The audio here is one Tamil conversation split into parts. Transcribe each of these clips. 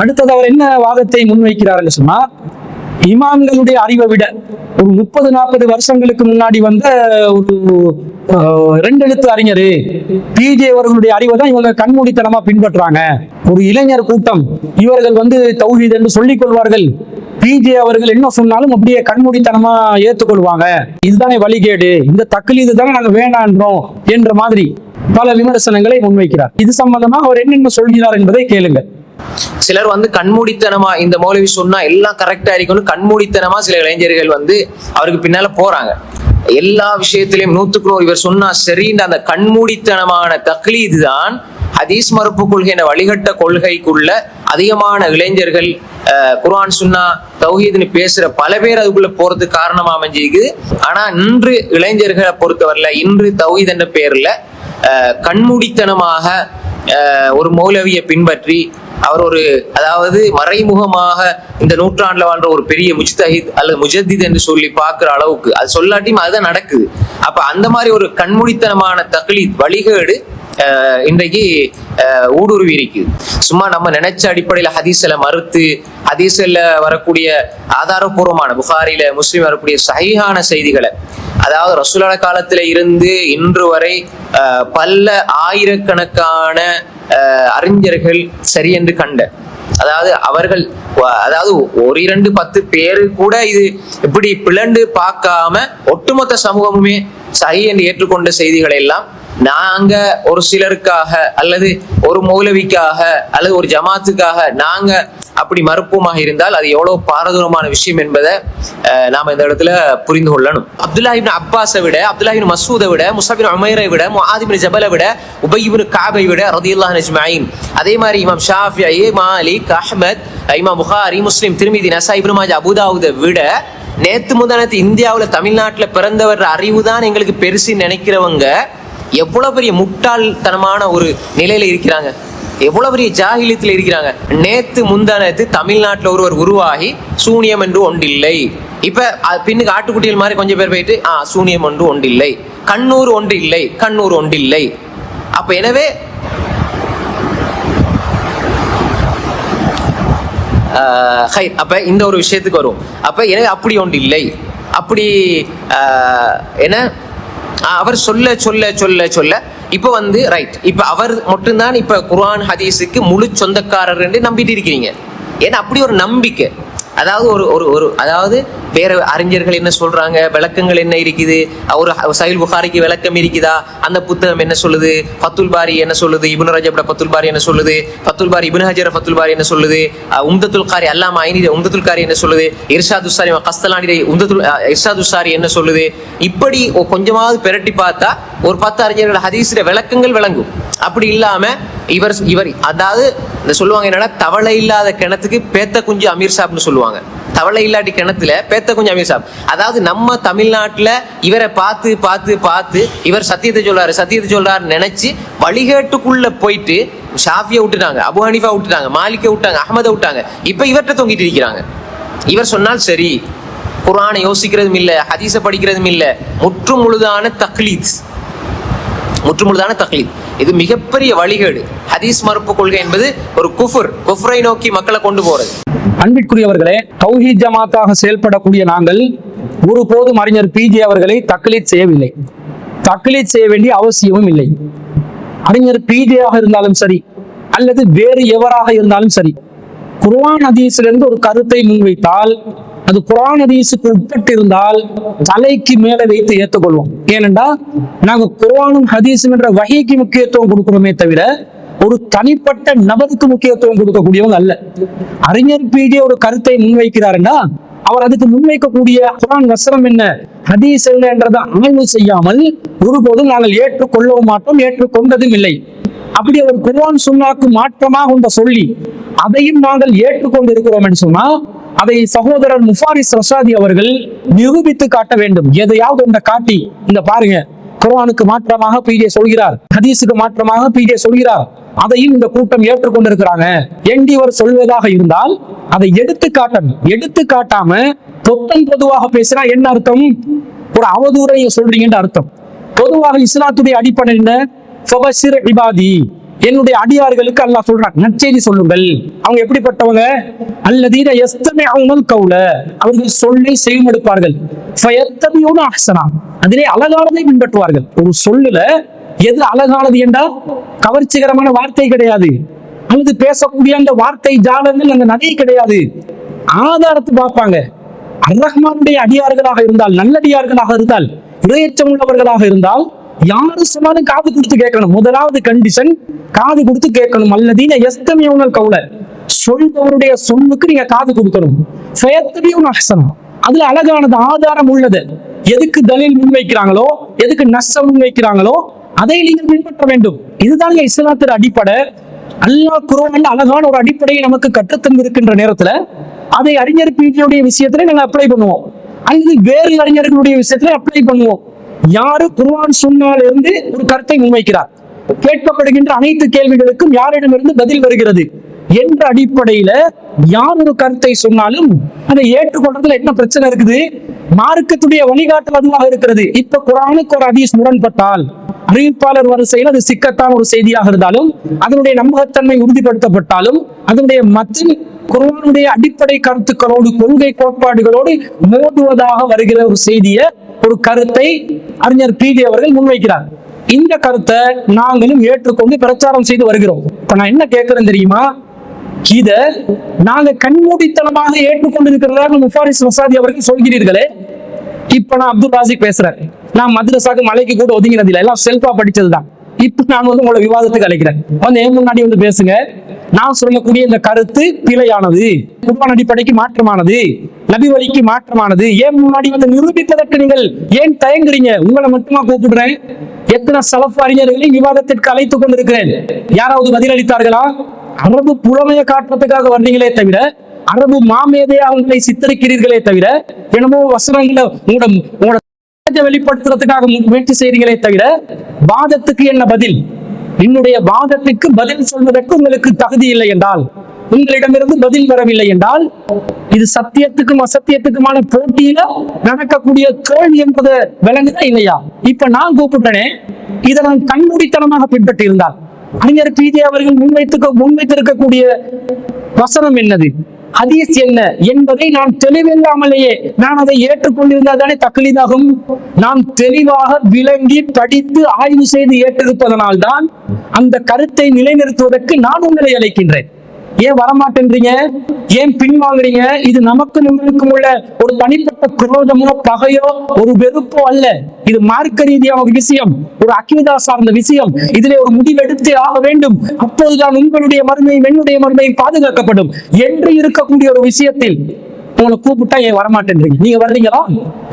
அடுத்தது அவர் என்ன வாதத்தை முன்வைக்கிறார் சொன்னா இமாம்களுடைய அறிவை விட ஒரு முப்பது நாற்பது வருஷங்களுக்கு முன்னாடி வந்த ஒரு ரெண்டு எழுத்து அறிஞர் பிஜே அவர்களுடைய அறிவை தான் இவங்க கண்மூடித்தனமா பின்பற்றுறாங்க. ஒரு இளைஞர் கூட்டம் இவர்கள் வந்து தௌஹீத் என்று சொல்லிக் கொள்வார்கள். பிஜே அவர்கள் என்ன சொன்னாலும் அப்படியே கண்மூடித்தனமா ஏத்துக்கொள்வாங்க இதுதானே வழிகேடு. இந்த தக்கலீது தானே நாங்க வேணான்றோம் என்ற மாதிரி பல விமர்சனங்களை முன்வைக்கிறார். இது சம்பந்தமா அவர் என்னென்ன சொல்கிறார் என்பதை கேளுங்கள். சிலர் வந்து கண்மூடித்தனமா இந்த மௌலவி சொன்னா எல்லாம் கரெக்டா இருக்கும்னு கண்மூடித்தனமா சில இளைஞர்கள் வந்து அவருக்கு பின்னால போறாங்க. எல்லா விஷயத்திலையும் நூத்துக்கு நூறு இவர் சொன்னா சரின்ற அந்த கண்மூடித்தனமான தக்லீது தான் ஹதீஸ் மறுப்பு கொள்கை என்ற வழிகட்ட கொள்கைக்குள்ள அதிகமான இளைஞர்கள் குர்ஆன் சுன்னா தௌஹீதுன்னு பேசுற பல பேர் அதுக்குள்ள போறதுக்கு காரணமா அமைஞ்சிருக்கு ஆனா இன்று இளைஞர்களை பொறுத்தவரையில இன்று தௌஹீத் என்ற பேர்ல கண்மூடித்தனமாக ஒரு மௌலவியை பின்பற்றி அவர் ஒரு அதாவது மறைமுகமாக இந்த நூற்றாண்டுல வாழ்ற ஒரு பெரிய முஜ்தஹித் அல்லது முஜத்தித் என்று சொல்லி பார்க்கிற அளவுக்கு அது சொல்லாட்டியும் அதுதான் நடக்குது. அப்ப அந்த மாதிரி ஒரு கண்மூடித்தனமான தக்லீத் வழிகேடு இன்றைக்கு ஊடுருவி இருக்குது சும்மா நம்ம நினைச்ச அடிப்படையில ஹதீஸ்ல மறுத்து ஹதீஸ்ல வரக்கூடிய ஆதாரபூர்வமான புகாரில முஸ்லீம் வரக்கூடிய சகிஹான செய்திகளை அதாவது ரசூலான காலத்துல இருந்து இன்று வரை பல்ல பல ஆயிரக்கணக்கான அறிஞர்கள் சரி என்று கண்ட. அதாவது அவர்கள் அதாவது ஒரு இரண்டு பத்து பேரு கூட இது இப்படி பிளண்டு பார்க்காம ஒட்டுமொத்த சமூகமுமே சரி என்று ஏற்றுக்கொண்ட செய்திகளை எல்லாம் நாங்க ஒரு சிலருக்காக அல்லது ஒரு மௌலவிக்காக அல்லது ஒரு ஜமாத்துக்காக நாங்க அப்படி மறுப்போமாக இருந்தால் அது எவ்வளவு பாரதூரமான விஷயம் என்பதை நாம் நாம இந்த இடத்துல புரிந்து கொள்ளணும். அப்துல்லா அப்பாஸை விட அப்துல்லா மசூதை விட முசாபின் அமீரை விட முஹாதிபின் ஜபலை விட உபயிபின் காபை விட ரதியுல்லா நஜ்மாயின் அதே மாதிரி இமாம் ஷாஃபியி மாலிக் அஹமத் இமாம் புகாரி முஸ்லீம் திருமிதி நசா இப்னு அபுதாவுதை விட நேத்து முந்தானத்து இந்தியாவில் தமிழ்நாட்டில் பிறந்தவர் அறிவு தான் எங்களுக்கு பெருசு நினைக்கிறவங்க எவ்வளவு பெரிய முட்டாள்தனமான ஒரு நிலையில இருக்கிறாங்க. எவ்வளவு பெரிய ஜாகிலியத்தில் இருக்கிறாங்க? நேத்து முந்தானத்து தமிழ்நாட்டில் ஒருவர் உருவாகி சூனியம் என்று ஒன்றில்லை. இப்ப அது பின்னுக்கு ஆட்டுக்குட்டிகள் மாதிரி கொஞ்சம் பேர் போயிட்டு ஆ சூனியம் ஒன்று ஒன்றில்லை. கண்ணூர் ஒன்று இல்லை கண்ணூர் ஒன்றில்லை. அப்ப எனவே ஹை அப்ப இந்த ஒரு விஷயத்துக்கு வரும். அப்ப எனவே அப்படி ஒன்று இல்லை அப்படி என்ன? அவர் சொல்ல சொல்ல சொல்ல சொல்ல இப்போ வந்து ரைட் இப்போ அவர் மட்டும்தான் இப்போ குர்ஆன் ஹதீஸுக்கு முழு சொந்தக்காரர் என்று நம்பிட்டு இருக்கிறீங்க. ஏன்னா அப்படி ஒரு நம்பிக்கை. அதாவது ஒரு ஒரு ஒரு அதாவது வேற அறிஞர்கள் என்ன சொல்றாங்க? விளக்கங்கள் என்ன இருக்குது? ஒரு சைல் புகாரிக்கு விளக்கம் இருக்குதா? அந்த புத்தகம் என்ன சொல்லுது? ஃபத்துல் பாரி என்ன சொல்லுது? இபுன் ரஜப்ட ஃபத்துல் பாரி என்ன சொல்லுது? ஃபத்துல் பாரி இபுன் ஹஜர் ஃபத்துல் பாரி என்ன சொல்லுது? உம்தத்துல் காரி அல்லாம ஐனி உம்தத்துல் காரி என்ன சொல்லுது? இர்ஷாத் உசாரி கஸ்தலானி உம்தத்துல் இர்ஷாத் உசாரி என்ன சொல்லுது? இப்படி கொஞ்சமாவது பிரட்டி பார்த்தா ஒரு பத்து அறிஞர்கள் ஹதீஸ்ல விளக்கங்கள் விளங்கும். அப்படி இல்லாம இவர் இவர் அதாவது இந்த சொல்லுவாங்க என்னன்னா தவளை இல்லாத கிணத்துக்கு பேத்த குஞ்சு அமீர் சாப்னு சொல்லுவாங்க. தவளை இல்லாட்டி கிணத்துல பேத்த குஞ்சு அமீர் சாப். அதாவது நம்ம தமிழ்நாட்டுல இவரை பார்த்து பார்த்து பார்த்து இவர் சத்தியத்தை சொல்றாரு சத்தியத்தை சொல்றாரு நினைச்சு வழிகேட்டுக்குள்ள போயிட்டு ஷாஃபியை விட்டுட்டாங்க அபு ஹனீஃபா விட்டுட்டாங்க மாலிக்கை விட்டாங்க அஹமதை விட்டாங்க. இப்ப இவர்கிட்ட தொங்கிட்டு இருக்கிறாங்க. இவர் சொன்னால் சரி. குரானை யோசிக்கிறதும் இல்லை ஹதீஸை படிக்கிறதும் இல்லை. முற்று முழுதான தக்லீத். முற்றுமுழுதான தக்லீத் இது மிகப்பெரிய வழிகேடு. ஹதீஸ் மறுப்பு கொள்கை என்பது ஒரு குஃபுர் குஃபுரை நோக்கி மக்களை கொண்டு போறது. அன்பிற்குரியவர்களே தௌஹீத் ஜமாத்தாக செயல்படக்கூடிய நாங்கள் ஒருபோதும் அறிஞர் பிஜே அவர்களை தக்லீத் செய்யவில்லை. தக்லீத் செய்ய வேண்டிய அவசியமும் இல்லை. அறிஞர் பிஜேயாக இருந்தாலும் சரி அல்லது வேறு எவராக இருந்தாலும் சரி குர்வான் ஹதீஸிலிருந்து ஒரு கருத்தை முன்வைத்தால் அது குரான் ஹதீஸுக்கு உட்பட்டு இருந்தால் தலைக்கு மேலே வைத்து ஏற்றுக்கொள்வோம். ஏனென்றா நாங்க குரானும் ஹதீஸும் என்ற வகைக்கு முக்கியத்துவம் கொடுக்கிறோமே தவிர ஒரு தனிப்பட்ட நபருக்கு முக்கியத்துவம் கொடுக்கக்கூடியவங்க அல்ல. அறிஞர் பீடிய ஒரு கருத்தை முன்வைக்கிறாருன்னா அவர் அதுக்கு முன்வைக்கக்கூடிய குரான் வசனம் என்ன ஹதீஸ் என்ன என்றதை ஆய்வு செய்யாமல் ஒருபோதும் நாங்கள் ஏற்றுக்கொள்ளவும் மாட்டோம் ஏற்றுக்கொண்டதும் இல்லை. அப்படி அவர் குரான் சுன்னாக்கு மாற்றமாக ஒன்ற சொல்லி அதையும் நாங்கள் ஏற்றுக்கொண்டு இருக்கிறோம் என்று சொன்னா அதை சகோதரர் முஃபாரிஸ் ரஷாதி அவர்கள் நிரூபித்து காட்ட வேண்டும். எதையாவது ஒன்றை காட்டி இந்த பாருங்க குரானுக்கு மாற்றமாக பிஜே சொல்கிறார். ஹதீஸுக்கு மாற்றமாக பிஜே சொல்கிறார். அதையும் இந்த கூட்டம் ஏற்றுக்கொண்டிருக்கிறாங்க. என்டிவர் சொல்வதாக இருந்தால் அதை எடுத்து காட்டணும். எடுத்து காட்டாம பொத்தம் பொதுவாக பேசினா என்ன அர்த்தம்? ஒரு அவதூறை சொல்றீங்கன்ற அர்த்தம். பொதுவாக இஸ்லாத்துடைய அடிப்படை என்ன? இபாதி. என்னுடைய அடியார்களுக்கு அல்லாஹ் சொல்றான் நற்செய்தி சொல்லுங்கள். அவங்க எப்படிப்பட்டவங்க? அல்லதீன அவங்கள் கவுல அவர்கள் சொல்லை செய்யமெடுப்பார்கள் ஃபயத்தபியூன அதிலே அழகானதை பின்பற்றுவார்கள். ஒரு சொல்லுல எது அழகானது என்றால் கவர்ச்சிகரமான வார்த்தை கிடையாது. அல்லது பேசக்கூடிய அந்த வார்த்தை ஜாலங்கள் அந்த நகை கிடையாது. ஆதாரத்தை பார்ப்பாங்க. அர் ரஹ்மானுடைய அடியார்களாக இருந்தால் நல்லடியார்களாக இருந்தால் இரையச்சம் உள்ளவர்களாக இருந்தால் யாரு சொன்னாலும் காது கொடுத்து கேட்கணும். முதலாவது கண்டிஷன் காது கொடுத்து கேட்கணும். அல்லதீன எஸ்தமியவுனல் கவுல சொல்பவருடைய சொல்லுக்கு நீங்க காது கொடுக்கணும். ஃபயத்தபியூன அஹ்சனா. அதுல அழகானது ஆதாரம் உள்ளது. எதுக்கு தலில் முன்வைக்கிறாங்களோ எதுக்கு நஷ்டம் முன்வைக்கிறாங்களோ அதை நீங்கள் பின்பற்ற வேண்டும். இதுதான் இஸ்லாத்தின் அடிப்படை. அல்லாஹ் குரோன் அழகான ஒரு அடிப்படையை நமக்கு கற்றுத்தந்து இருக்கின்ற நேரத்துல அதை அறிஞர் பீடியோடைய விஷயத்துல நாங்க அப்ளை பண்ணுவோம். அல்லது வேறு அறிஞர்களுடைய விஷயத்துல அப்ளை பண்ணுவோம். யாரு குர்வான் சுன்னால இருந்து ஒரு கருத்தை முன்வைக்கிறார்? கேட்கப்படுகின்ற அனைத்து கேள்விகளுக்கும் யாரிடமிருந்து பதில் வருகிறது? என்ற அடிப்படையில யார் ஒரு கருத்தை சொன்னாலும் அதை ஏற்றுக்கொள்றதுல என்ன பிரச்சனை இருக்குது? மார்க்கத்துடைய வழிகாட்டல் அதுவாக இருக்கிறது. இப்ப குரானுக்கு ஒரு ஹதீஸ் முரண்பட்டால் அறிவிப்பாளர் வரிசையில் அது சிக்கத்தான ஒரு செய்தியாக இருந்தாலும் அதனுடைய நம்பகத்தன்மை உறுதிப்படுத்தப்பட்டாலும் அதனுடைய மத்தின் குரானுடைய அடிப்படை கருத்துக்களோடு கொள்கை கோட்பாடுகளோடு மோதுவதாக வருகிற ஒரு செய்தியை ஒரு கருத்தை அறிஞர் பிஜி அவர்கள் முன்வைக்கிறார். இந்த கருத்தை நாங்களும் ஏற்றுக்கொண்டு பிரச்சாரம் செய்து வருகிறோம். இப்ப நான் என்ன கேட்கிறேன் தெரியுமா? இத நாங்க கண்மூடித்தனமாக ஏற்றுக்கொண்டிருக்கிறதாக முஃபாரிஸ் மசாதி அவர்கள் சொல்கிறீர்களே. இப்ப நான் அப்துல் ராசிக் பேசுறேன். நான் மதுரசாக்கு மலைக்கு கூட ஒதுங்கினதில்லை. எல்லாம் செல்ஃபா படிச்சதுதான். இப்ப நான் வந்து உங்களை விவாதத்துக்கு அழைக்கிறேன். வந்து என் முன்னாடி வந்து பேசுங்க. நான் சொல்லக்கூடிய இந்த கருத்து பிழையானது. குர்பான் அடிப்படைக்கு மாற்றமானது. நபி வழிக்கு மாற்றமானது. ஏன் முன்னாடி வந்து நிரூபிப்பதற்கு நீங்கள் ஏன் தயங்குறீங்க? உங்களை மட்டுமா கூப்பிடுறேன். எத்தனை சலஃப் அறிஞர்களை விவாதத்திற்கு அழைத்துக் கொண்டிருக்கிறேன். யாராவது பதிலளித்தார்களா? அரபு புலமையை காட்டுறதுக்காக வர்றீங்களே தவிர அரபு மாமேதையா அவங்களை சித்தரிக்கிறீர்களே தவிர என்னமோ வசனங்களை உங்களோட உங்களோட வாதத்தை வெளிப்படுத்துறதுக்காக முயற்சி செய்றீங்களே தவிர வாதத்துக்கு என்ன பதில்? என்னுடைய வாதத்துக்கு பதில் சொல்வதற்கு உங்களுக்கு தகுதி இல்லை என்றால் உங்களிடமிருந்து பதில் வரவில்லை என்றால் இது சத்தியத்துக்கும் அசத்தியத்துக்குமான போட்டியில நடக்கக்கூடிய கேள்வி என்பது விளங்குதா இல்லையா? இப்ப நான் கூப்பிட்டனே இதை நான் கண்மூடித்தனமாக பின்பற்றி இருந்தால் அறிஞர் பிஜே அவர்கள் முன்வைத்து முன்வைத்திருக்கக்கூடிய வசனம் என்னது? ஹதீஸ் என்ன என்பதை நான் தெளிவில்லாமலேயே நான் அதை ஏற்றுக்கொண்டிருந்தால் தானே தக்லீதாகும். நாம் தெளிவாக விளங்கி படித்து ஆய்வு செய்து ஏற்றிருப்பதனால் தான் அந்த கருத்தை நிலைநிறுத்துவதற்கு நான் உங்களை அழைக்கின்றேன். ஏன் வரமாட்டேன்றீங்க? ஏன் பின்வாங்குறீங்க? இது நமக்கு நம்மளுக்கும் உள்ள ஒரு தனிப்பட்ட குரோதமோ பகையோ ஒரு வெறுப்போ அல்ல. இது மார்க்க ரீதியான ஒரு விஷயம் ஒரு அக்கிதா சார்ந்த விஷயம். இதிலே ஒரு முடிவெடுத்தே ஆக வேண்டும். அப்போதுதான் உங்களுடைய மருமையும் என்னுடைய மருமையும் பாதுகாக்கப்படும். என்று இருக்கக்கூடிய ஒரு விஷயத்தில் உங்களை கூப்பிட்டா ஏன் வரமாட்டேன்றீங்க? நீங்க வர்றீங்களா?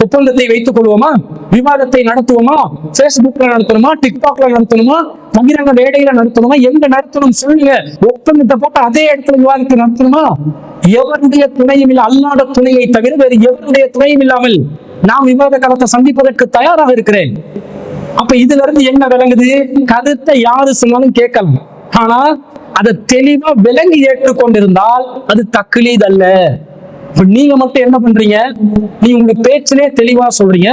ஒப்பந்தத்தை வைத்துக் கொள்வோமா? விவாதத்தை நடத்துவோமா? பேஸ்புக்ல நடத்தணுமா? டிக்டாக்ல நடத்தணுமா? பகிரங்க மேடையில நடத்தணுமா? எங்க நடத்தணும் சொல்லுங்க. ஒப்பந்தத்தை போட்டு அதே இடத்துல விவாதத்தை நடத்தணுமா? எவருடைய துணையும் இல்லை அல்லாத துணையை தவிர வேறு எவருடைய துணையும் இல்லாமல் நான் விவாத காலத்தை சந்திப்பதற்கு தயாராக இருக்கிறேன். அப்ப இதுல இருந்து என்ன விளங்குது? கருத்தை யாரு சொன்னாலும் கேட்கலாம். ஆனா அதை தெளிவா விளங்கி ஏற்றுக்கொண்டிருந்தால் அது தக்குலீத் அல்ல. இப்ப நீங்க மட்டும் என்ன பண்றீங்க? நீங்க உங்க பேச்சிலே தெளிவா சொல்றீங்க.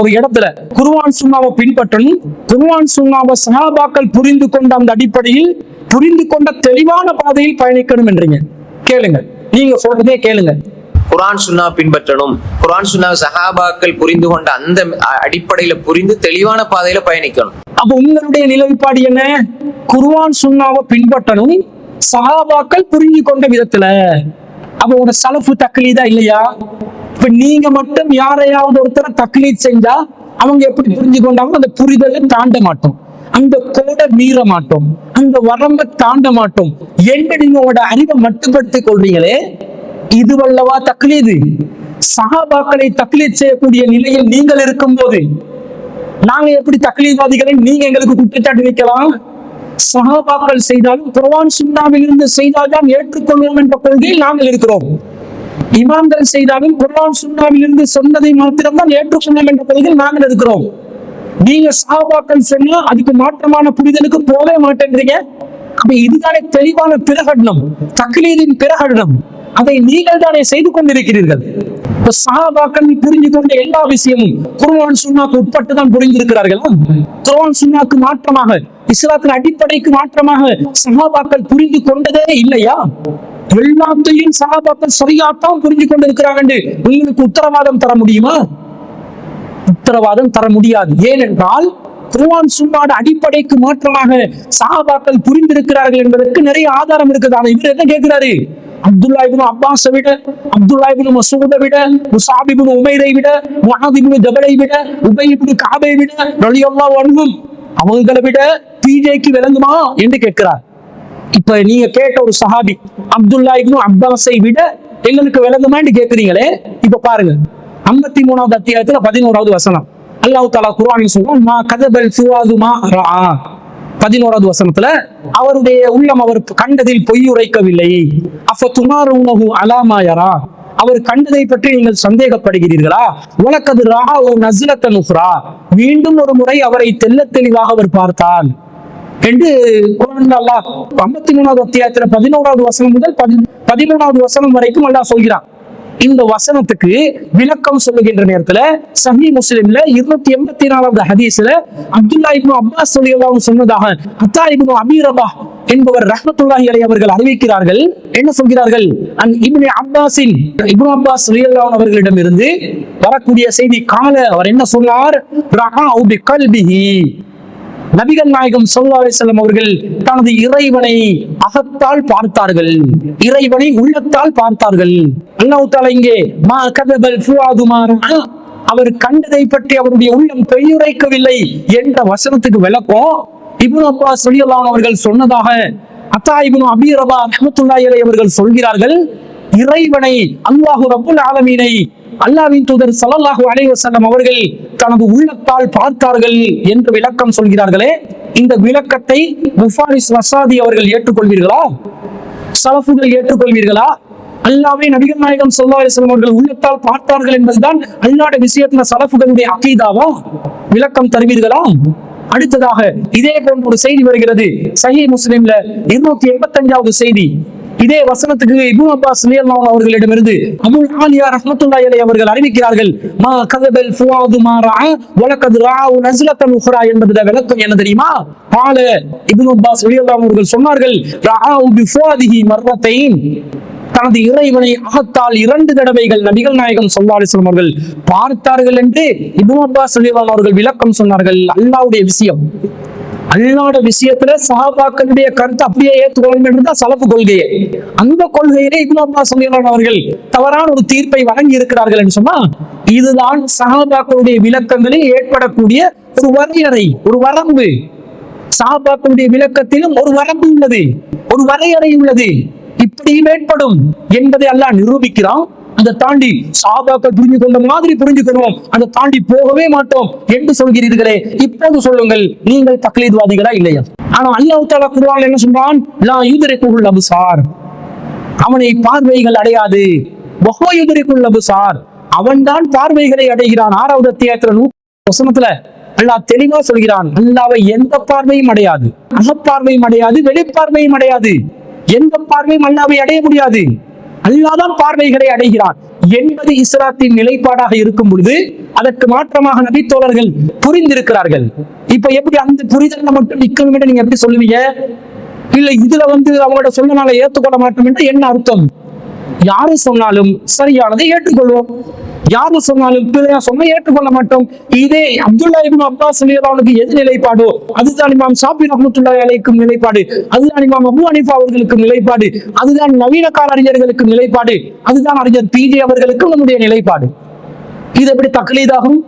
ஒரு இடத்துல குர்ஆன் சுன்னாவை பின்பற்றணும். குர்ஆன் சுன்னாவை சஹாபாக்கள் புரிந்து கொண்ட அந்த அடிப்படையில் புரிந்து கொண்ட தெளிவான பாதையில் பயணிக்கணும் என்றீங்க. கேளுங்க. நீங்க சொல்றதே கேளுங்க. குர்ஆன் சுன்னா பின்பற்றணும். குர்ஆன் சுன்னா சஹாபாக்கள் புரிந்து கொண்ட அந்த அடிப்படையில புரிந்து தெளிவான பாதையில பயணிக்கணும். அப்ப உங்களுடைய நிலைப்பாடு என்ன? குர்ஆன் சுன்னாவை பின்பற்றணும். சஹாபாக்கள் புரிஞ்சு கொண்ட விதத்துல. அப்ப சலப்பு சலஃபு தக்லீதா இல்லையா? இப்ப நீங்க மட்டும் யாரையாவது ஒருத்தரை தக்லீத் செஞ்சா அவங்க எப்படி புரிஞ்சு கொண்டாங்களோ அந்த புரிதலை தாண்ட மாட்டோம். அந்த கோடை மீற மாட்டோம். அந்த வரம்பை தாண்ட மாட்டோம். என்று நீங்க உங்களோட அறிவை மட்டுப்படுத்திக் கொள்றீங்களே இதுவல்லவா தக்லீது? சகாபாக்களை தக்லீத் செய்யக்கூடிய நிலையில் நீங்கள் இருக்கும்போது நாங்க எப்படி தக்லீத்வாதிகளை நீங்க எங்களுக்கு குற்றச்சாட்டு வைக்கலாம்? சஹாபாக்கள் செய்தாலும் குர்ஆன் சுண்ணாவில் இருந்து செய்தால்தான் ஏற்றுக்கொள்வோம் என்ற கொள்கையில் நாங்கள் இருக்கிறோம். இமாம்கள் செய்தாலும் குரவான் சுண்ணாவில் இருந்து சொன்னதை மாத்திரம்தான் ஏற்றுக்கொள்வோம் என்ற கொள்கையில் நாங்கள் இருக்கிறோம். நீங்க சஹாபாக்கள் சொன்னா அதுக்கு மாற்றமான புரிதலுக்கு போகவே மாட்டேன்றீங்க. அப்ப இதுதானே தெளிவான பிரகடனம் தக்லீதின் பிரகடனம். அதை நீங்கள் தானே செய்து கொண்டிருக்கிறீர்கள். இப்ப சஹாபாக்கள் புரிஞ்சு கொண்ட எல்லா விஷயமும் குருவான் சுன்னாக்கு உட்பட்டு தான் புரிந்திருக்கிறார்களா. குர்ஆன் சுன்னாக்கு மாற்றமாக இஸ்லாத்தின் அடிப்படைக்கு மாற்றமாக சஹாபாக்கள் புரிந்து கொண்டதே இல்லையா? எல்லாத்தையும் சஹாபாக்கள் சரியாத்தான் புரிஞ்சு கொண்டிருக்கிறாங்க என்று உங்களுக்கு உத்தரவாதம் தர முடியுமா? உத்தரவாதம் தர முடியாது. ஏனென்றால் குர்ஆன் சுன்னாட அடிப்படைக்கு மாற்றமாக சஹாபாக்கள் புரிந்திருக்கிறார்கள் என்பதற்கு நிறைய ஆதாரம் இருக்குதான இவர் என்ன கேட்கிறாரு? அப்துல்லா இப்னு அப்பாஸை விட அப்துல்லா இப்னு மசூதை விட முசாப் இப்னு உமைரை விட முஹாத் இப்னு ஜபலை விட உபை இப்னு காபை விட ரலியல்லாஹு அன்ஹும் அவங்களை விட பிஜேக்கு விளங்குமா என்று கேட்கிறார் இப்ப நீங்க கேட்ட ஒரு சஹாபி அப்துல்லா இப்னு அப்பாஸை விட எங்களுக்கு விளங்குமான்னு கேட்குறீங்களே இப்ப பாருங்க ஐம்பத்தி மூணாவது அத்தியாயத்துல பதினோராவது வசனம் அல்லாஹ் தாலா குர்ஆனில் சொல்லுவோம் மா கதபல் சுவாது மா ரா பதினோராவது வசனத்துல அவருடைய உள்ளம் அவர் கண்டதில் பொய் உரைக்கவில்லை. அப்ப துமாருனஹு அலாமா அவர் கண்டதை பற்றி நீங்கள் சந்தேகப்படுகிறீர்களா? உனக்கது ராஹா ஓ நஸ்லத்த நுஃப்ரா மீண்டும் ஒரு முறை அவரை தெல்ல தெளிவாக அவர் பார்த்தார். என்று அல்லாஹ் ஐம்பத்தி மூணாவது அத்தியாயத்துல பதினோராவது வசனம் முதல் பதி- பதிமூணாவது வசனம் வரைக்கும் அல்லாஹ் சொல்கிறான். இந்த வசனத்துக்கு விளக்கம் சொல்லுகின்ற நேரத்துல சஹி முஸ்லிம்ல இருநூத்தி எண்பத்தி நாலாவது ஹதீஸ்ல அப்துல்லா இப்னு அப்பாஸ் சொல்லியல்லாஹு சொன்னதாக அத்தா இப்னு அபீரபா என்பவர் ரஹமத்துல்லாஹி அலை அவர்கள் அறிவிக்கிறார்கள். என்ன சொல்கிறார்கள்? அன் இப்னு அப்பாஸின் இப்னு அப்பாஸ் அவர்களிடம் இருந்து வரக்கூடிய செய்தி கால அவர் என்ன சொன்னார்? ரஹா உபி கல்பிஹி. நபிகள் நாயகம் ஸல்லல்லாஹு அவர்கள் தனது இறைவனை அகத்தால் பார்த்தார்கள். இறைவனை உள்ளத்தால் பார்த்தார்கள். அல்லாஹ் தாலா இங்கே மா கதபல் ஃபுஆது அவர் கண்டதை பற்றி அவருடைய உள்ளம் பெய்யுரைக்கவில்லை என்ற வசனத்துக்கு விளக்கம் இப்னு அப்பா ரலியல்லாஹு அவர்கள் சொன்னதாக அத்தா இப்னு அபீரபா ரபா அவர்கள் சொல்கிறார்கள் இறைவனை அல்லாஹு ரபுல் ஆலமீனை அல்லாவின் தூதர் ஸல்லல்லாஹு அலைவசல்லம் அவர்கள் தனது உள்ளத்தால் பார்த்தார்கள் என்று விளக்கம் சொல்கிறார்களே இந்த விளக்கத்தை முஃபாரிஸ் வசாதி அவர்கள் ஏற்றுக்கொள்வீர்களா? சலஃபுகள் ஏற்றுக்கொள்வீர்களா? அல்லாவே நபிகள் நாயகம் சொல்லா அலைஹி அவர்கள் உள்ளத்தால் பார்த்தார்கள் என்பதுதான் அல்லாட விஷயத்துல சலஃபுகளுடைய அகீதாவா? விளக்கம் தருவீர்களா? அடுத்ததாக இதே போன்ற ஒரு செய்தி வருகிறது. சஹி முஸ்லிம்ல இருநூத்தி எண்பத்தி அஞ்சாவது செய்தி. இதே வசனத்துக்கு இபு அப்பாஸ் லியல்லாஹ் அவர்களிடமிருந்து அபுல் ஆலியா ரஹ்மத்துல்லாஹி அலைஹி அவர்கள் அறிவிக்கிறார்கள் மா கதபல் ஃபுவாது மா ரஆ வலகத் ரஆவு நஸ்லத்தன் உஹ்ரா என்பதுல விளக்கம். என்ன தெரியுமா? பால இப்னு அப்பாஸ் லியல்லாஹ் அவர்கள் சொன்னார்கள் ரஆவு பி ஃபுவாதிஹி மர்ரத்தைன் தனது இறைவனை அகத்தால் இரண்டு தடவைகள் நபிகள் நாயகம் சொல்லா அலிஸ்லாம் அவர்கள் பார்த்தார்கள் என்று இபு அப்பாஸ் லியல்லாஹ் அவர்கள் விளக்கம் சொன்னார்கள். அல்லாவுடைய விஷயம். அல்லாட விஷயத்துல சஹாபாக்களுடைய கருத்து அப்படியே ஏற்றுக்கொள்ளும் என்றுதான் சலப்பு கொள்கையே. அந்த கொள்கையிலே இப்னு அப்பா ரலியல்லாஹு அவர்கள் தவறான ஒரு தீர்ப்பை வழங்கி இருக்கிறார்கள் என்று சொன்னா இதுதான் சஹாபாக்களுடைய விளக்கங்களில் ஏற்படக்கூடிய ஒரு வரையறை ஒரு வரம்பு. சாபாக்களுடைய விளக்கத்திலும் ஒரு வரம்பு உள்ளது ஒரு வரையறை உள்ளது. இப்படியும் ஏற்படும் என்பதை அல்லாஹ் நிரூபிக்கிறான். அதை தாண்டி சாபாக்கள் புரிஞ்சு கொண்ட மாதிரி புரிஞ்சுக்கணும் அதை தாண்டி போகவே மாட்டோம். என்று சொல்கிறீர்களே இப்போது சொல்லுங்கள் நீங்கள் தக்லீத்வாதிகளா இல்லையா? ஆனா அல்லாஹ் தாலா குர்ஆன்ல என்ன சொல்றான்? லா யுதரிக்குல் அபுசார். அவனை பார்வைகள் அடையாது. வஹோயுதரிக்குல் அபுசார். அவன்தான் பார்வைகளை அடைகிறான். ஆறாவது அத்தியாயத்துல நூ வசனத்துல அல்லாஹ் தெளிவா சொல்கிறான். அல்லாவை எந்த பார்வையும் அடையாது. அகப்பார்வையும் அடையாது வெளிப்பார்வையும் அடையாது. எந்த பார்வையும் அல்லாவை அடைய முடியாது. அல்லாதான் பார்வைகளை அடைகிறான். என்பது இஸ்லாத்தின் நிலைப்பாடாக இருக்கும் பொழுது அதற்கு மாற்றமாக நபித்தோழர்கள் புரிந்திருக்கிறார்கள். இப்ப எப்படி அந்த புரிதல்ல மட்டும் நிக்கணும் என்று நீங்க எப்படி சொல்லுவீங்க? இல்ல இதுல வந்து அவங்களோட சொன்னனால ஏத்துக்கொள்ள மாட்டோம் என்று என்ன அர்த்தம்? யாரு சொன்னாலும் சரியானதை ஏற்றுக்கொள்வோம். யாரு சொன்னாலும் பிழையா சொன்ன ஏற்றுக்கொள்ள மாட்டோம். இதே அப்துல்லா இபின் அப்பாஸ் அவனுக்கு எது நிலைப்பாடோ அதுதான் இமாம் ஷாபி ரஹமத்துல்லா அலைக்கும் நிலைப்பாடு. அதுதான் இமாம் அபு அனிஃபா அவர்களுக்கும் நிலைப்பாடு. அதுதான் நவீன கால அறிஞர்களுக்கும் நிலைப்பாடு. அதுதான் அறிஞர் பிஜே அவர்களுக்கும் நம்முடைய நிலைப்பாடு. இது எப்படி தக்லீதாகும்?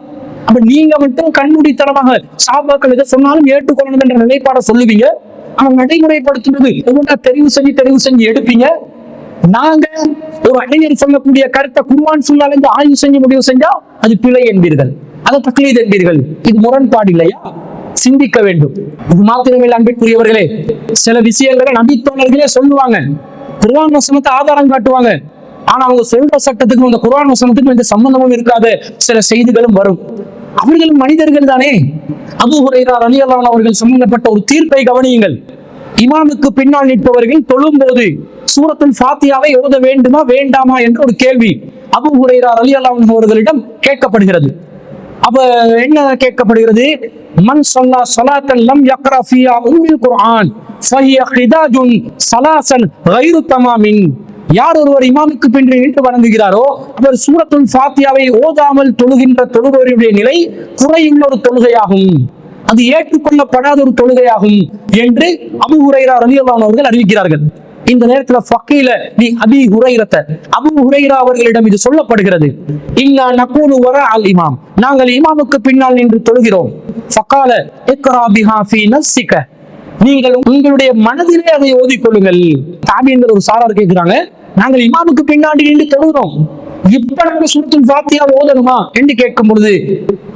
அப்ப நீங்க மட்டும் கண்மூடித்தனமாக சாபாக்கள் எதை சொன்னாலும் ஏற்றுக்கொள்ளணும் என்ற நிலைப்பாட சொல்லுவீங்க. ஆனா நடைமுறைப்படுத்தும்போது ஒவ்வொன்றா தெரிவு செஞ்சு தெரிவு செஞ்சு எடுப்பீங்க. நாங்க ஒரு அறிஞர் சொல்லக்கூடிய கருத்தை குருவான் சொன்னாலேருந்து ஆய்வு செஞ்சு முடிவு செஞ்சா அது பிழை என்பீர்கள். அதை தக்லீது என்பீர்கள். இது முரண்பாடு இல்லையா? சிந்திக்க வேண்டும். இது மாத்திரமில்லை அன்பிற்குரியவர்களே. சில விஷயங்களை நபித்தோழர்களே சொல்லுவாங்க. குருவான் வசனத்தை ஆதாரம் காட்டுவாங்க. ஆனா அவங்க சொல்ற சட்டத்துக்கும் அந்த குர்ஆன் வசனத்துக்கும் எந்த சம்பந்தமும் இருக்காத. சில செய்திகளும் வரும். அவர்களும் மனிதர்கள் தானே. அபு ஹுரைரா ரலியல்லாஹு அவர்கள் சம்பந்தப்பட்ட ஒரு தீர்ப்பை கவனியுங்கள். இமாமுக்கு பின்னால் நிற்பவர்கள் தொழும்போது சூரத்தில் ஃபாத்தியாவை ஓத வேண்டுமா வேண்டாமா என்ற ஒரு கேள்வி. அபு ஹுரைரா அலி அல்லாஹ் அவர்களிடம் கேட்கப்படுகிறது. அப்ப என்ன கேட்கப்படுகிறது? மன் சொல்லா சலாத்தன் லம் யக்ரா ஃபியா உம்மில் குர்ஆன் ஃபஹிய ஹிதாஜுன் சலாசன் கைரு தமாமின். யார் ஒருவர் இமாமுக்கு பின்பு நின்று வணங்குகிறாரோ அவர் சூரத்துல் ஃபாத்தியாவை ஓதாமல் தொழுகின்ற தொழுபவருடைய நிலை குறையுள்ள ஒரு தொழுகையாகும். அது ஏற்றுக்கொள்ளப்படாத ஒரு தொழுகையாகும் என்று அபு ஹுரைரா ரலியல்லாஹு அன்ஹு அவர்கள் அறிவிக்கிறார்கள். இந்த நேரத்துல ஃபக்கீல நீ அபி ஹுரைரத்த அபு ஹுரைரா அவர்களிடம் இது சொல்லப்படுகிறது. இல்லா நக்கூனு வர அல் இமாம். நாங்கள் இமாமுக்கு பின்னால் நின்று தொழுகிறோம். ஃபக்கால இக்ரா பிஹா ஃபி நஃப்ஸிக நீங்கள் உங்களுடைய மனதிலே அதை ஓதிக்கொள்ளுங்கள். தாபியங்கள் ஒரு சாரார் கேட்கிறாங்க நாங்கள் இமாமுக்கு பின்னாடி நின்று தொழுகிறோம். இப்ப நாங்க சூரத்துல் பாத்தியா ஓதணுமா என்று கேட்கும் பொழுது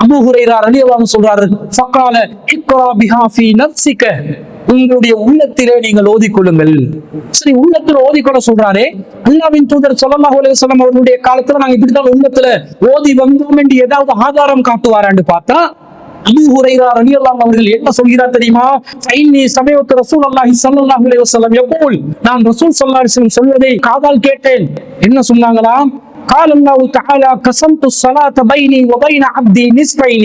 அபு ஹுரைரா ரலியல்லாஹு சொல்றாரு ஃபக்கால இக்ரா பிஹா ஃபி நஃப்ஸிக உங்களுடைய உள்ளத்திலே நீங்கள் ஓதிக்கொள்ளுங்கள் சரி உள்ளத்துல ஓதிக்கொள்ள சொல்றாரே அல்லாவின் தூதர் ஸல்லல்லாஹு அலைஹி வஸல்லம் அவர்களுடைய காலத்துல நாங்க இப்படித்தான் உள்ளத்துல ஓதி வந்தோம் என்று ஏதாவது ஆதாரம் காட்டுவாரான்னு பார்த்தா அபூ ஹுரைரா ரலியல்லாஹு அவர்கள் என்ன சொல்கிறார் தெரியுமா ஃபைன்னி சமயத்து ரசூலுல்லாஹி ஸல்லல்லாஹு அலைஹி வஸல்லம் யகூல் நான் ரசூல் ஸல்லல்லாஹு அலைஹி வஸல்லம் சொல்வதை காதால் கேட்டேன் என்ன சொன்னாங்களாம் قال الله تعالى قسمت الصلاة بيني وبين عبدي نصفين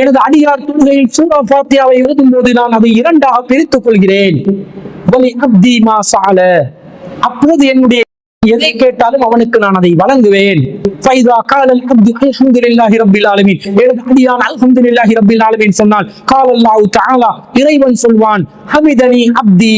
எனது அடியார் தொழுகையில் சூரா பாத்தியாவை எழுதும் போது நான் அதை இரண்டாக பிரித்துக் கொள்கிறேன். அப்தி மா சால. அப்போது என்னுடைய எதை கேட்டாலும் அவனுக்கு நான் அதை வழங்குவேன். ஃபைதா காலல் அப்து அல்ஹம்துலில்லாஹி ரப்பில் ஆலமீன். எனது அடியான் அல்ஹம்துலில்லாஹி ரப்பில் ஆலமீன் சொன்னால் காலல்லாஹு தஆலா இறைவன் சொல்வான் ஹமிதனி அப்தி.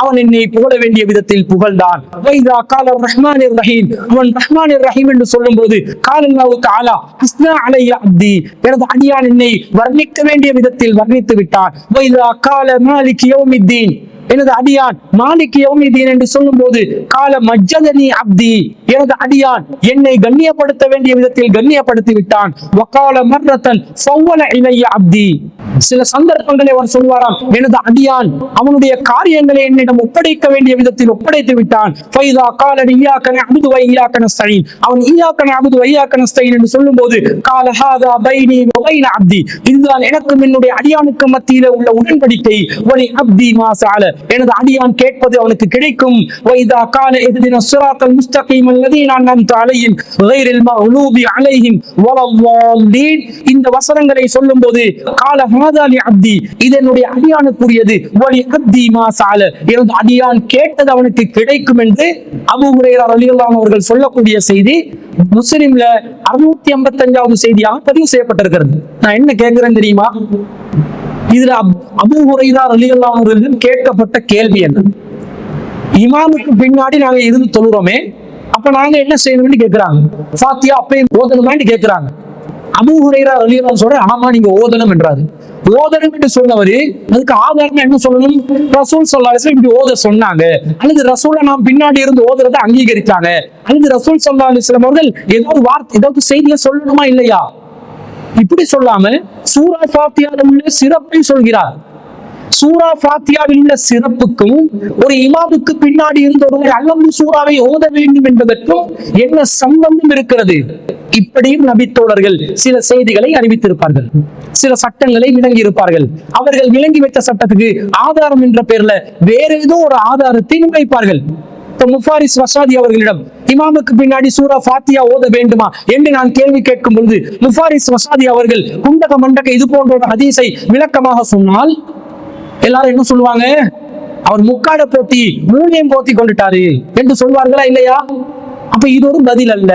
அவன் என்னை புகழ வேண்டிய விதத்தில் புகழ்ந்தான். வைதா கால ரஹ்மான் ரஹீம். அவன் ரஹ்மான் ரஹீம் என்று சொல்லும் சொல்லும்போது காலல்லாஹு தாலா ஹஸ்னா அலைய அப்தி. எனது அடியான் என்னை வர்ணிக்க வேண்டிய விதத்தில் வர்ணித்து விட்டான். வைதா கால மாலிக் யௌமித்தீன். எனது அடியான் மாலிக் யௌமிதீன் என்று சொல்லும்போது கால மஜ்ஜதனி அப்தி. எனது அடியான் என்னை கண்ணியப்படுத்த வேண்டிய விதத்தில் கண்ணியப்படுத்தி விட்டான். வக்கால மர்ரத்தன் சௌவல இலைய அப்தி. சில சந்தர்ப்பங்களை அவர் சொல்வாராம் எனது அடியான் அவனுடைய காரியங்களை என்னிடம் ஒப்படைக்க வேண்டிய விதத்தில் ஒப்படைத்து விட்டான். ஃபைதா கால ஈயாக்கன அபுது வையாக்கன ஸ்தைன் அவன் ஈயாக்கன அபுது வையாக்கன ஸ்தைன் என்று சொல்லும்போது கால ஹாதா பைனி வபைன அப்தி. இதுதான் எனக்கும் என்னுடைய அடியானுக்கு மத்தியில உள்ள உடன்படிக்கை. வலி அப்தி மாசால எனது அடியான் கேட்பது அவனுக்கு கிடைக்கும். வைதா கால எதிரின சுராத்தல் முஸ்தகீம் அல்லதீன் அன்அம்த அலைஹிம் கைரில் மக்லூபி அலைஹிம் வலல்லாலீன் இந்த வசனங்களை சொல்லும்போது கால ஹாதா லி அப்தி இது என்னுடைய அடியானுக்குரியது. வலி அப்தி மாசால எனது அடியான் கேட்டது அவனுக்கு கிடைக்கும் என்று அபு ஹுரைரா ரலியல்லாஹு அவர்கள் சொல்லக்கூடிய செய்தி முஸ்லிம்ல அறுநூத்தி ஐம்பத்தஞ்சாவது செய்தியாக பதிவு செய்யப்பட்டிருக்கிறது. நான் என்ன கேட்கிறேன் தெரியுமா? இதுல அபு அபூ ஹுரைரா ரலியல்லாஹு அவர்களிடம் கேட்கப்பட்ட கேள்வி என்ன? இமாமுக்கு பின்னாடி நாங்க இருந்து தொழுறோமே அப்ப நாங்க என்ன செய்யணும்னு கேட்கிறாங்க ஃபாத்தியா அப்பயும் ஓதணுமான்னு கேட்கிறாங்க அபு ஹுரைரா ரலியல்லாஹு சொல்ற ஆமா நீங்க ஓதணும் என்றாரு. ஓதணும் என்று சொன்னவரு அதுக்கு ஆதாரம் என்ன சொல்லணும்? ரசூல் சொல்லாசம் இப்படி ஓத சொன்னாங்க. அல்லது ரசூலை நாம் பின்னாடி இருந்து ஓதுறதை அங்கீகரித்தாங்க அல்லது ரசூல் சொல்லா அலைஹி அவர்கள் ஏதாவது வார்த்தை ஏதாவது செய்தியை சொல்லணுமா இல்லையா? இப்படி சொல்லாம சூரா ஃபாத்தியாவில் உள்ள சிறப்பை சொல்கிறார். சூரா ஃபாத்தியாவில் உள்ள சிறப்புக்கும் ஒரு இமாமுக்கு பின்னாடி இருந்த ஒருவர் அல்லது சூறாவை ஓத வேண்டும் என்பதற்கும் என்ன சம்பந்தம் இருக்கிறது? இப்படியும் நபித்தோழர்கள் சில செய்திகளை அறிவித்திருப்பார்கள். சில சட்டங்களை விளங்கி இருப்பார்கள் அவர்கள் விளங்கி வைத்த சட்டத்துக்கு ஆதாரம் என்ற பெயர்ல வேற ஏதோ ஒரு ஆதாரத்தை முன்வைப்பார்கள். முஃபாரிஸ் வசாதி அவர்களிடம் இமாமுக்கு பின்னாடி சூரா ஃபாத்தியா ஓத வேண்டுமா என்று நான் கேள்வி கேட்கும் பொழுது முஃபாரிஸ் வசாதி அவர்கள் குண்டக மண்டக இது போன்ற ஒரு ஹதீஸை விளக்கமாக சொன்னால் எல்லாரும் என்ன சொல்லுவாங்க? அவர் முக்காட போட்டி மூலியம் போத்தி கொண்டுட்டாரு என்று சொல்வார்களா இல்லையா? அப்ப இது ஒரு பதில் அல்ல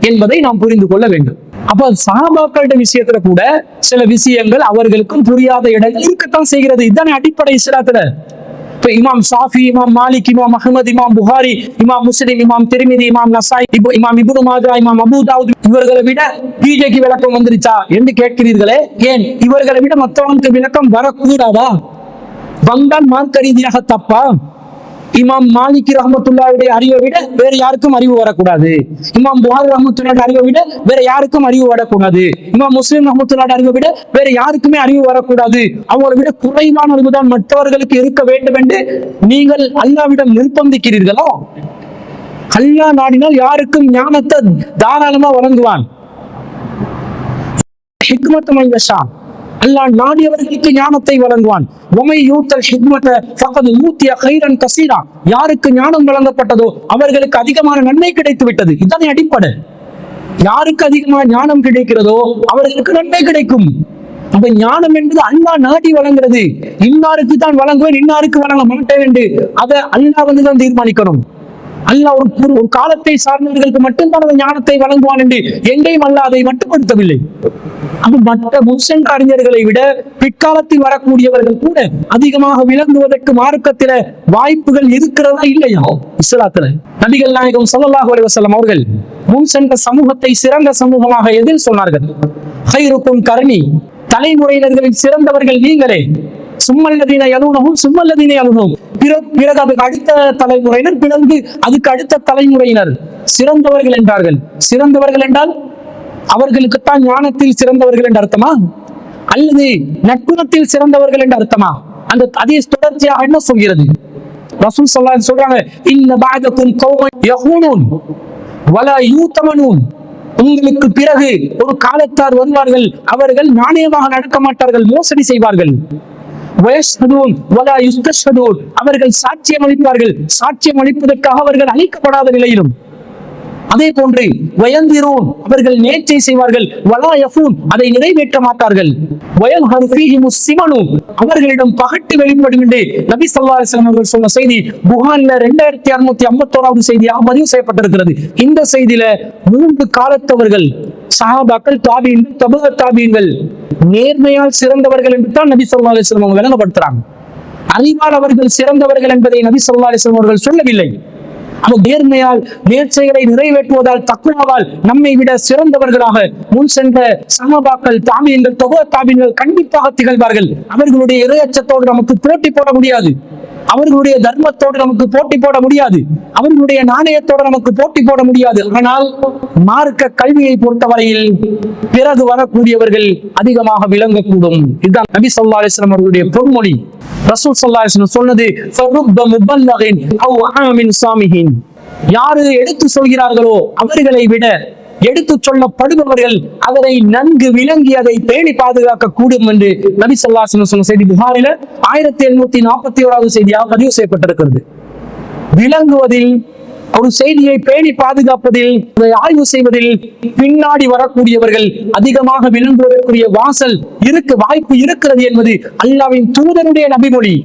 என்பதை நாம் புரிந்து கொள்ள வேண்டும். அப்ப சாபாக்களிட விஷயத்துல கூட சில விஷயங்கள் அவர்களுக்கும் புரியாத இடங்கள் இருக்கத்தான் செய்கிறது. இதுதானே அடிப்படை இஸ்லாத்துல. இப்போ இமாம் ஷாஃபி இமாம் மாலிக் இமாம் அஹ்மத் இமாம் புகாரி இமாம் முஸ்லிம் இமாம் திருமிதி இமாம் நசாய் இப்போ இமாம் இபுனு மாதா இமாம் அபூ தாவூத் இவர்களை விட பிஜேக்கு விளக்கம் வந்துருச்சா என்று கேட்கிறீர்களே. ஏன்? இவர்களை விட மற்றவனுக்கு விளக்கம் வரக்கூடாதா? வந்தால் மார்க்க ரீதியாக தப்பா? இமாம் மாலிக் ரஹமத்துல்லாவுடைய அறிவை விட வேற யாருக்கும் அறிவு வரக்கூடாது. இமாம் புகாரி ரஹமத்துல்லாவுடைய அறிவை விட வேற யாருக்கும் அறிவு வரக்கூடாது. இமாம் முஸ்லீம் ரஹமத்துல்லாட அறிவை விட வேற யாருக்குமே அறிவு வரக்கூடாது. அவங்களை விட குறைவான அறிவு தான் மற்றவர்களுக்கு இருக்க வேண்டும் என்று நீங்கள் அல்லாவிடம் நிர்பந்திக்கிறீர்களோ? அல்லா நாடினால் யாருக்கும் ஞானத்தை தாராளமா வழங்குவான். ஹிக்மத் மையஷா அல்லாஹ் நாடியவர்களுக்கு ஞானத்தை வழங்குவான். உமை யூத்தல் ஹிக்மத ஃபகது ஊத்திய கைரன் கசீரா. யாருக்கு ஞானம் வழங்கப்பட்டதோ அவர்களுக்கு அதிகமான நன்மை கிடைத்து விட்டது இதனை அடிப்படை. யாருக்கு அதிகமா ஞானம் கிடைக்கிறதோ அவர்களுக்கு நன்மை கிடைக்கும். அப்ப ஞானம் என்பது அல்லா நாடி வழங்குறது. இன்னாருக்கு தான் வழங்குவேன் இன்னாருக்கு வழங்க மாட்டேன் என்று அதை அல்லாஹ் வந்து தான் தீர்மானிக்கணும். அல்லாஹ் ஒரு ஒரு- காலத்தை சார்ந்தவர்களுக்கு மட்டும்தான் அந்த ஞானத்தை வழங்குவான் என்று எங்கேயும் அல்ல அதை மட்டுப்படுத்தவில்லை. அப்ப மற்ற முஸ்லிம் அறிஞர்களை விட பிற்காலத்தில் வரக்கூடியவர்கள் கூட அதிகமாக விளங்குவதற்கு மார்க்கத்தில வாய்ப்புகள் இருக்கிறதா இல்லையா? இஸ்லாத்துல நபிகள் நாயகம் சல்லாஹ் அலுவலம் அவர்கள் முன் சென்ற சமூகத்தை சிறந்த சமூகமாக எதில் சொன்னார்கள்? ஹைருக்கும் கரணி தலைமுறையினர்களின் சிறந்தவர்கள் நீங்களே சும்மல்லதீன யலுனஹும் சும்மல்லதீன யலுனஹும். பிற- பிறகு அதுக்கு அடுத்த தலைமுறையினர் பிறகு அதுக்கு அடுத்த தலைமுறையினர். சிறந்தவர்கள் என்றார்கள். சிறந்தவர்கள் என்றால் அவர்களுக்குத்தான் ஞானத்தில் சிறந்தவர்கள் என்று அர்த்தமா? அல்லது நட்புணத்தில் சிறந்தவர்கள் என்று அர்த்தமா? அந்த அதே தொடர்ச்சியாக என்ன சொல்கிறது? ரசூல் சொல்லா சொல்றாங்க இன்ன பாகத்தும் கௌமன் யஹூனூன் வலா யூதமனூன். உங்களுக்கு பிறகு ஒரு காலத்தார் வருவார்கள் அவர்கள் நாணயமாக நடக்க மாட்டார்கள் மோசடி செய்வார்கள். அவர்கள் சாட்சியம் அளிப்பார்கள் சாட்சியம் அளிப்பதற்காக அவர்கள் அழிக்கப்படாத நிலையிலும். அதே போன்று வயந்திரோன் அவர்கள் நேர்ச்சை செய்வார்கள். வலா யஃபூன் அதை நிறைவேற்ற மாட்டார்கள். வயல் ஹர்ஃபீஹிமு சிமனு அவர்களிடம் பகட்டு வெளிப்படும் என்று நபி சல்லா அலிஸ்லாம் அவர்கள் சொன்ன செய்தி புகான்ல ரெண்டாயிரத்தி அறுநூத்தி ஐம்பத்தோராவது செய்தியாக பதிவு செய்யப்பட்டிருக்கிறது. இந்த செய்தியில மூன்று காலத்தவர்கள் சஹாபாக்கள் தாபீன்கள் தபுக தாபீன்கள் நேர்மையால் சிறந்தவர்கள் என்று தான் நபி சொல்லா அலிஸ்லாம் அவங்க விளங்கப்படுத்துறாங்க. அறிவால் அவர்கள் சிறந்தவர்கள் என்பதை நபி சொல்லா அலிஸ்லாம் அவர்கள் சொல்லவில்லை. அவர் நேர்மையால் நேர்ச்சைகளை நிறைவேற்றுவதால் தக்குவாவால் நம்மை விட சிறந்தவர்களாக முன் சென்ற சமபாக்கள் தாமியங்கள் தொகை தாமியங்கள் கண்டிப்பாக திகழ்வார்கள். அவர்களுடைய இரையச்சத்தோடு நமக்கு போட்டி போட முடியாது. அவர்களுடைய தர்மத்தோடு நமக்கு போட்டி போட முடியாது. அவர்களுடைய நாணயத்தோடு நமக்கு போட்டி போட முடியாது. ஆனால் மார்க்க கல்வியை பொறுத்தவரையில் பிறகு வரக்கூடியவர்கள் அதிகமாக விளங்கக்கூடும். இதுதான் நபி சொல்லா அலிஸ்லாம் அவர்களுடைய பொன்மொழி. ரசூல் சல்லாஹ் சொன்னது யாரு எடுத்து சொல்கிறார்களோ அவர்களை விட எடுத்து சொல்லப்படுபவர்கள் அதனை நன்கு விளங்கி அதை பேணி பாதுகாக்க கூடும் என்று நபி ஸல்லல்லாஹு சொன்ன செய்தி புகாரில ஆயிரத்தி எழுநூத்தி நாற்பத்தி ஓராவது செய்தியாக பதிவு செய்யப்பட்டிருக்கிறது. விளங்குவதில் ஒரு செய்தியை பேணி பாதுகாப்பதில் ஆய்வு செய்வதில் பின்னாடி வரக்கூடியவர்கள் அதிகமாக விளங்குவதற்குரிய வாசல் இருக்கு வாய்ப்பு இருக்கிறது என்பது அல்லாவின் தூதனுடைய நபிமொழி.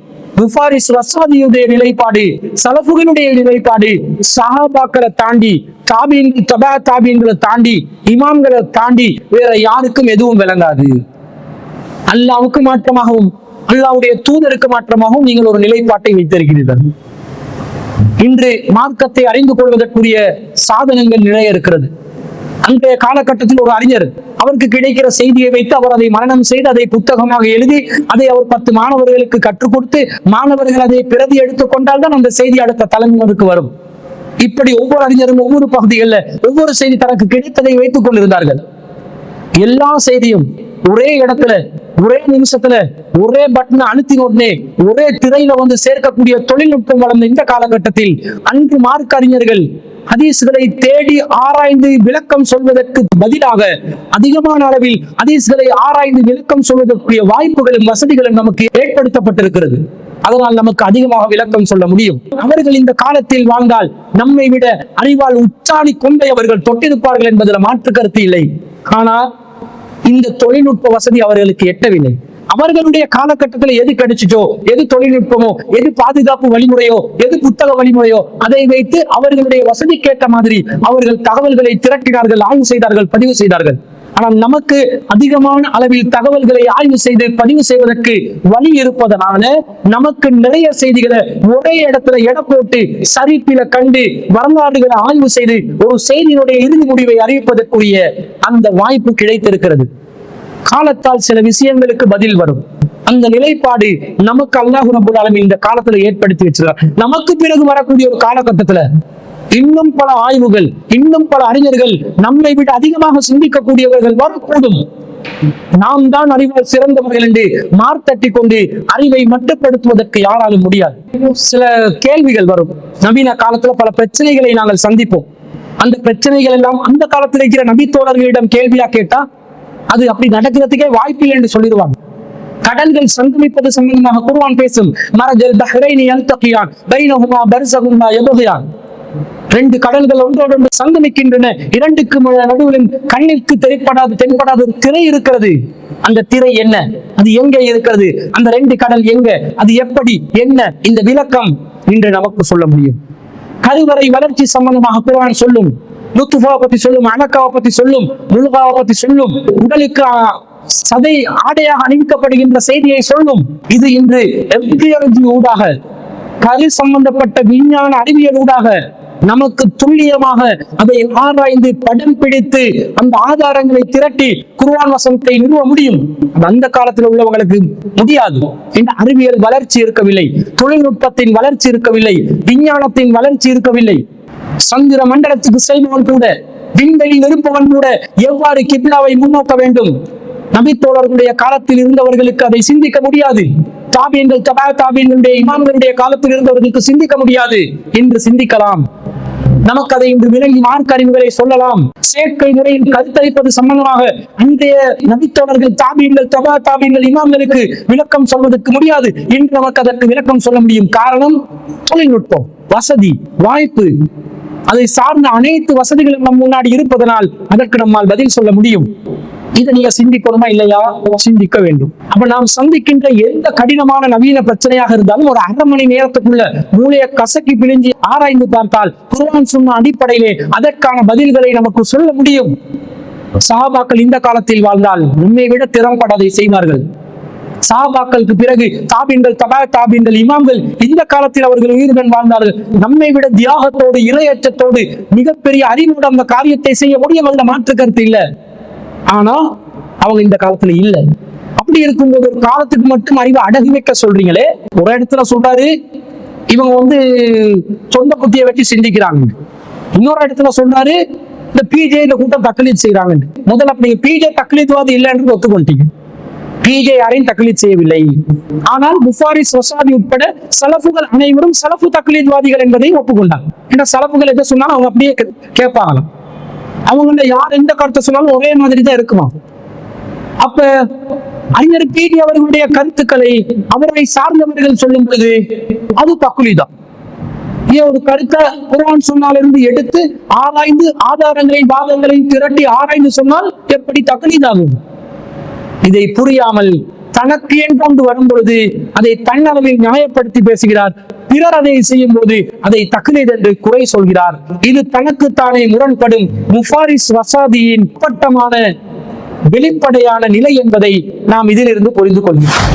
ரசாதியுடைய நிலைப்பாடு சலஃபுகளுடைய நிலைப்பாடு சஹாபாக்களை தாண்டி தாபீன் தபா தாபீன்களை தாண்டி இமாம்களை தாண்டி வேற யாருக்கும் எதுவும் விளங்காது. அல்லாவுக்கு மாற்றமாகவும் அல்லாவுடைய தூதருக்கு மாற்றமாகவும் நீங்கள் ஒரு நிலைப்பாட்டை வைத்திருக்கிறீர்கள். இன்று மார்க்கத்தை அறிந்து கொள்வதற்குரிய சாதனங்கள் நிறைய இருக்கிறது. அன்றைய காலகட்டத்தில் ஒரு அறிஞர் அவருக்கு கிடைக்கிற செய்தியை வைத்து அவர் அதை மரணம் செய்து அதை புத்தகமாக எழுதி அதை அவர் பத்து மாணவர்களுக்கு கற்றுக் கொடுத்து மாணவர்கள் அதை பிரதி எடுத்துக் தான் அந்த செய்தி அடுத்த தலைமுறைக்கு வரும். இப்படி ஒவ்வொரு அறிஞரும் ஒவ்வொரு பகுதிகளில் ஒவ்வொரு செய்தி தனக்கு கிடைத்ததை வைத்துக் கொண்டிருந்தார்கள். எல்லா செய்தியும் ஒரே இடத்துல ஒரே நிமிஷத்துல ஒரே பட்டனை அழுத்தின உடனே ஒரே திரையில வந்து சேர்க்கக்கூடிய தொழில்நுட்பம் வளர்ந்த இந்த காலகட்டத்தில் அன்று மார்க் அறிஞர்கள் ஹதீஸ்களை தேடி ஆராய்ந்து விளக்கம் சொல்வதற்கு பதிலாக அதிகமான அளவில் ஹதீஸ்களை ஆராய்ந்து விளக்கம் சொல்வதற்குரிய வாய்ப்புகளும் வசதிகளும் நமக்கு ஏற்படுத்தப்பட்டிருக்கிறது. அதனால் நமக்கு அதிகமாக விளக்கம் சொல்ல முடியும். அவர்கள் இந்த காலத்தில் வாழ்ந்தால் நம்மை விட அறிவால் உச்சாணி கொண்டை அவர்கள் தொட்டிருப்பார்கள் என்பதில் மாற்று கருத்து இல்லை. ஆனால் இந்த தொழில்நுட்ப வசதி அவர்களுக்கு எட்டவில்லை. அவர்களுடைய காலகட்டத்தில் எது கிடைச்சிச்சோ எது தொழில்நுட்பமோ எது பாதுகாப்பு வழிமுறையோ எது புத்தக வழிமுறையோ அதை வைத்து அவர்களுடைய வசதிக்கேற்ற மாதிரி அவர்கள் தகவல்களை திரட்டினார்கள் ஆய்வு செய்தார்கள் பதிவு செய்தார்கள். ஆனால் நமக்கு அதிகமான அளவில் தகவல்களை ஆய்வு செய்து பதிவு செய்வதற்கு வழி இருப்பதனால நமக்கு நிறைய செய்திகளை ஒரே இடத்துல எடை போட்டு சரிப்பில கண்டு வரலாறுகளை ஆய்வு செய்து ஒரு செய்தியினுடைய இறுதி முடிவை அறிவிப்பதற்குரிய அந்த வாய்ப்பு கிடைத்திருக்கிறது. காலத்தால் சில விஷயங்களுக்கு பதில் வரும். அந்த நிலைப்பாடு நமக்கு அல்லாஹு ரபுல் ஆலமீன் இந்த காலத்துல ஏற்படுத்தி வச்சிருக்கார். நமக்கு பிறகு வரக்கூடிய ஒரு காலகட்டத்துல இன்னும் பல ஆய்வுகள் இன்னும் பல அறிஞர்கள் நம்மை விட அதிகமாக சிந்திக்கக்கூடியவர்கள் வரக்கூடும். நாம் தான் அறிவால் சிறந்தவர்கள் என்று மார்த்தட்டி கொண்டு அறிவை மட்டுப்படுத்துவதற்கு யாராலும் முடியாது. சில கேள்விகள் வரும். நவீன காலத்துல பல பிரச்சனைகளை நாங்கள் சந்திப்போம். அந்த பிரச்சனைகள் எல்லாம் அந்த காலத்தில் இருக்கிற நபி தோழர்களிடம் கேள்வியா கேட்டா அது அப்படி நடக்கிறதுக்கே வாய்ப்பில்லை என்று சொல்லிடுவாங்க. கடல்கள் சங்கமிப்பது சம்பந்தமாக குருவான் பேசும் மரஜல் பஹ்ரைனி யல்தகியான் பைனஹுமா பர்சகுமா யபகியான் ரெண்டு கடல்கள் ஒன்றோடு சங்கமிக்கின்றன இரண்டுக்கு நடுவில் கண்ணிற்கு தென்படாது தென்படாத ஒரு திரை இருக்கிறது. அந்த திரை என்ன? அது எங்கே இருக்கிறது? அந்த ரெண்டு கடல் எங்க? அது எப்படி? என்ன? இந்த விளக்கம் இன்று நமக்கு சொல்ல முடியும். கருவறை வளர்ச்சி சம்பந்தமாக குரான் சொல்லும். லுத்துஃபாவை பத்தி சொல்லும் அனக்காவை பத்தி சொல்லும் முழுகாவை பத்தி சொல்லும் உடலுக்கு சதை ஆடையாக அணிவிக்கப்படுகின்ற செய்தியை சொல்லும். இது இன்று எம்பியாலஜி ஊடாக கரு சம்பந்தப்பட்ட விஞ்ஞான அறிவியல் ஊடாக நமக்கு துல்லியமாக அதை ஆராய்ந்து படம் பிடித்து அந்த ஆதாரங்களை திரட்டி குருவான் வசனத்தை நிறுவ முடியும். அந்த காலத்தில் உள்ளவங்களுக்கு முடியாது. என்ற அறிவியல் வளர்ச்சி இருக்கவில்லை. தொழில்நுட்பத்தின் வளர்ச்சி இருக்கவில்லை. விஞ்ஞானத்தின் வளர்ச்சி இருக்கவில்லை. சந்திர மண்டலத்துக்கு செல்பவன் கூட விண்வெளியில் இருப்பவன் கூட எவ்வாறு கிப்லாவை முன்னோக்க வேண்டும்? நபித்தோழர்களுடைய காலத்தில் இருந்தவர்களுக்கு அதை சிந்திக்க முடியாது. தாபியங்கள் தபா தாபியங்களுடைய இமாம்களுடைய காலத்தில் இருந்தவர்களுக்கு சிந்திக்க முடியாது. என்று சிந்திக்கலாம். நமக்கு அதை இன்று விளங்கி மார்க்க அறிவுகளை சொல்லலாம். சேர்க்கை முறையில் கருத்தளிப்பது சம்பந்தமாக அன்றைய நபித்தோழர்கள் தாபியங்கள் தபா தாபியங்கள் இமாம்களுக்கு விளக்கம் சொல்வதற்கு முடியாது. இன்று நமக்கு அதற்கு விளக்கம் சொல்ல முடியும் காரணம் தொழில்நுட்பம் வசதி வாய்ப்பு. அதை சார்ந்த அனைத்து வசதிகளும் நம் முன்னாடி இருப்பதனால் அதற்கு நம்மால் பதில் சொல்ல முடியும். இதை நீங்க சிந்திக்கணுமா இல்லையா? சிந்திக்க வேண்டும். அப்ப நாம் சந்திக்கின்ற எந்த கடினமான நவீன பிரச்சனையாக இருந்தாலும் ஒரு அரை மணி நேரத்துக்குள்ள மூளையை கசக்கி பிழிஞ்சு ஆராய்ந்து பார்த்தால் குரான் சொன்ன அடிப்படையிலே அதற்கான பதில்களை நமக்கு சொல்ல முடியும். சஹாபாக்கள் இந்த காலத்தில் வாழ்ந்தால் நம்மை விட திறம்பட அதை செய்வார்கள். சாபாக்களுக்கு பிறகு தாபின்கள் தபா தாபின்கள் இமாம்கள் இந்த காலத்தில் அவர்கள் உயிருடன் வாழ்ந்தார்கள். நம்மை விட தியாகத்தோடு இரையச்சத்தோடு மிகப்பெரிய அறிவுடன் அந்த காரியத்தை செய்ய முடியும் அதுல மாற்று கருத்து இல்ல. ஆனா அவங்க இந்த காலத்துல இல்லை. அப்படி இருக்கும்போது ஒரு காலத்துக்கு மட்டும் அறிவை அடகு வைக்க சொல்றீங்களே? ஒரு இடத்துல சொல்றாரு இவங்க வந்து சொந்த குத்தியை வச்சு சிந்திக்கிறாங்க. இன்னொரு இடத்துல சொல்றாரு இந்த பிஜே இந்த கூட்டம் தக்லீத் செய்யறாங்க முதல்ல அப்படி பிஜே தக்லீத்வாதி இல்லைன்றது ஒத்துக்கொண்டீங்க. பிஜே யாரையும் தக்லீத் செய்யவில்லை. ஆனால் முஃபாரிஸ் சொசாதி உட்பட சலஃபுகள் அனைவரும் சலஃபு தக்லீத்வாதிகள் என்பதை ஒப்புக்கொண்டாங்க. ஏன்னா சலஃபுகள் எதை சொன்னாலும் அவங்க அப்படியே கேட்பாங்களாம். அவங்க யார் எந்த கருத்தை சொன்னாலும் ஒரே மாதிரி தான் இருக்குமா? அப்ப அறிஞர் பீடி அவர்களுடைய கருத்துக்களை அவரை சார்ந்தவர்கள் சொல்லும் பொழுது அது தக்குலிதான் ஏன் ஒரு கருத்தை குரான் சொன்னாலிருந்து எடுத்து ஆராய்ந்து ஆதாரங்களை வாதங்களையும் திரட்டி ஆராய்ந்து சொன்னால் எப்படி தக்குலிதாகும் இதை புரியாமல் தனக்கு ஏன் கொண்டு வரும் பொழுது அதை தன்னளவில் நியாயப்படுத்தி பேசுகிறார் பிறர் அதை செய்யும் போது அதை தக்லீத் என்று குறை சொல்கிறார். இது தனக்கு தானே முரண்படும் முஃபாரிஸ் வசாதியின் பட்டமான வெளிப்படையான நிலை என்பதை நாம் இதிலிருந்து புரிந்து கொள்கிறோம்.